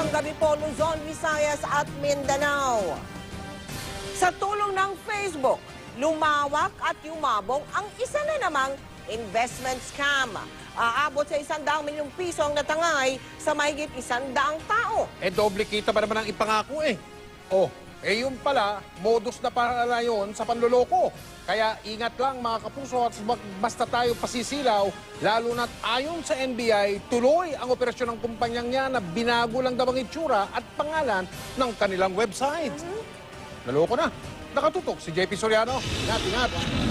Magandang gabi po, Luzon, Visayas at Mindanao. Sa tulong ng Facebook, lumawak at yumabong ang isa na namang investment scam. Aabot sa isang daang milyong piso ang natangay sa mahigit isang daang tao. Eh, doble kita ba naman ang ipangako eh? Oh, eh yun pala, modus na pala yun sa panloloko. Kaya ingat lang mga kapuso at basta tayo pasisilaw, lalo na't ayon sa NBI, tuloy ang operasyon ng kumpanyang yan na binago lang daw ang itsura at pangalan ng kanilang website. Naloko na. Nakatutok si JP Soriano. Ingat, ingat.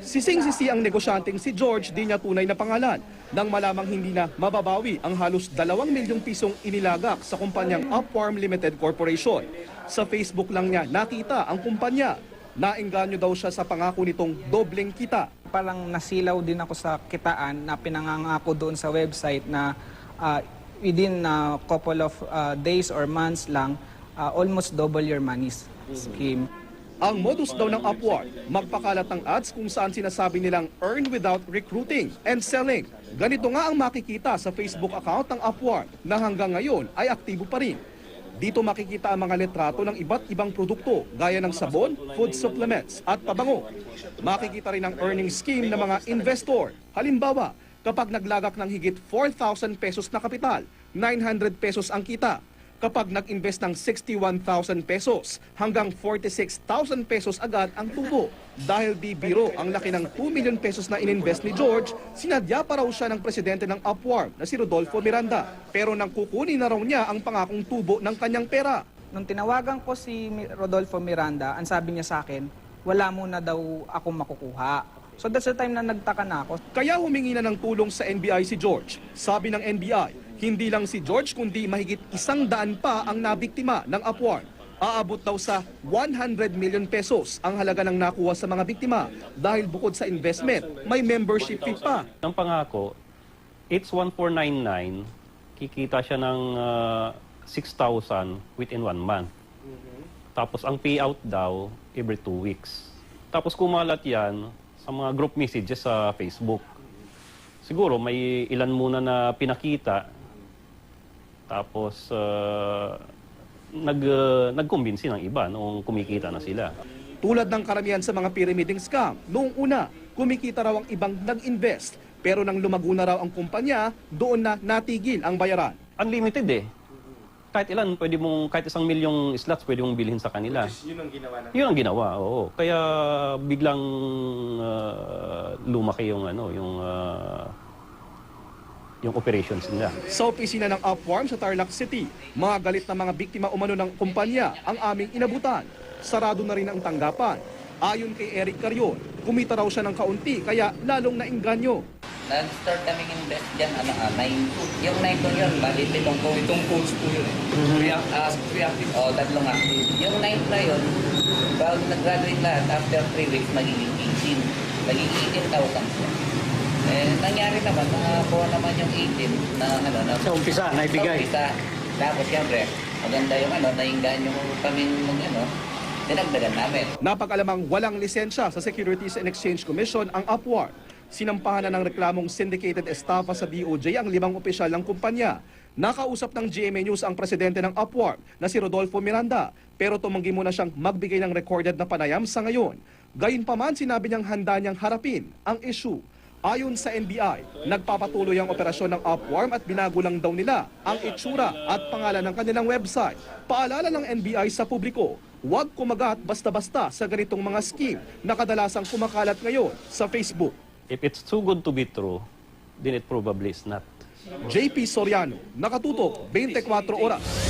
Sising-sisi ang negosyanteng si George di niya tunay na pangalan nang malamang hindi na mababawi ang halos 2 milyong pisong inilagak sa kumpanyang Upwarm Limited Corporation. Sa Facebook lang niya nakita ang kumpanya. Naengganyo daw siya sa pangako nitong dobleng kita. Parang nasilaw din ako sa kitaan na pinangangako doon sa website na uh, within a couple of uh, days or months lang, uh, almost double your money's scheme. Ang modus daw ng Upwork, magpakalat ng ads kung saan sinasabi nilang earn without recruiting and selling. Ganito nga ang makikita sa Facebook account ng Upwork na hanggang ngayon ay aktibo pa rin. Dito makikita ang mga litrato ng iba't ibang produkto gaya ng sabon, food supplements at pabango. Makikita rin ang earning scheme ng mga investor. Halimbawa, kapag naglagak ng higit 4,000 pesos na kapital, 900 pesos ang kita. Kapag nag-invest ng 61,000 pesos, hanggang 46,000 pesos agad ang tubo. Dahil di biro ang laki ng 2 million pesos na ininvest ni George, sinadya pa raw siya ng presidente ng Upwarm na si Rodolfo Miranda. Pero nang kukunin na raw niya ang pangakong tubo ng kanyang pera. Nung tinawagan ko si Rodolfo Miranda, ang sabi niya sa akin, wala muna daw ako makukuha. So that's the time na nagtaka na ako. Kaya humingi na ng tulong sa NBI si George. Sabi ng NBI, hindi lang si George kundi mahigit isang daan pa ang nabiktima ng Upwarm. Aabot daw sa 100 million pesos ang halaga ng nakuha sa mga biktima dahil bukod sa investment, may membership fee pa. Ang pangako, it's 1499, kikita siya ng ah, 6,000 within one month. Tapos ang payout daw, every two weeks. Tapos kumalat yan sa mga group messages sa Facebook. Siguro may ilan muna na pinakita, tapos ah, nag, ah, nagkumbinsi ng iba noong kumikita na sila. Tulad ng karamihan sa mga pyramiding scam, noong una, kumikita raw ang ibang nag-invest. Pero nang lumago na raw ang kumpanya, doon na natigil ang bayaran. Unlimited eh. Kahit ilan, pwede mong, kahit isang milyong slots, pwede mong bilhin sa kanila. yun ang ginawa na? Yun ang ginawa, oo. Kaya biglang ah, lumaki yung, ano, yung, ah, yung operations nila. Sa opisina ng Upwarm sa Tarlac City, mga galit na mga biktima umano ng kumpanya ang aming inabutan. Sarado na rin ang tanggapan. Ayon kay Eric Carion, kumita raw siya ng kaunti kaya lalong nainganyo. Nag-start kaming invest dyan, ano, ah, nine, yung nine ko yun, bali, pitong coach. Pitong coach po yun. React, uh, reactive. Oo, tatlong active. Yung nine na yun, bago nag-graduate lahat, after three weeks, magiging 18. Magiging 18,000 siya. Eh, nangyari naman, nakakuha naman yung 18 na, ano, na, Sa umpisa, naibigay. Sa umpisa. Tapos, siyempre, maganda yung, ano, nainggan yung kaming, mag, ano, dinagdagan namin. Napag-alamang walang lisensya sa Securities and Exchange Commission ang Upwarm. Sinampahan na ng reklamong syndicated estafa sa DOJ ang limang opisyal ng kumpanya. Nakausap ng GMA News ang presidente ng Upwarm na si Rodolfo Miranda pero tumanggi muna siyang magbigay ng recorded na panayam sa ngayon. Gayunpaman sinabi niyang handa niyang harapin ang issue. Ayon sa NBI, nagpapatuloy ang operasyon ng Upwarm at binago lang daw nila ang itsura at pangalan ng kanilang website. Paalala ng NBI sa publiko, huwag kumagat basta-basta sa ganitong mga scheme na kadalasang kumakalat ngayon sa Facebook. If it's too good to be true, then it probably is not. JP Soriano, nakatutok 24 oras.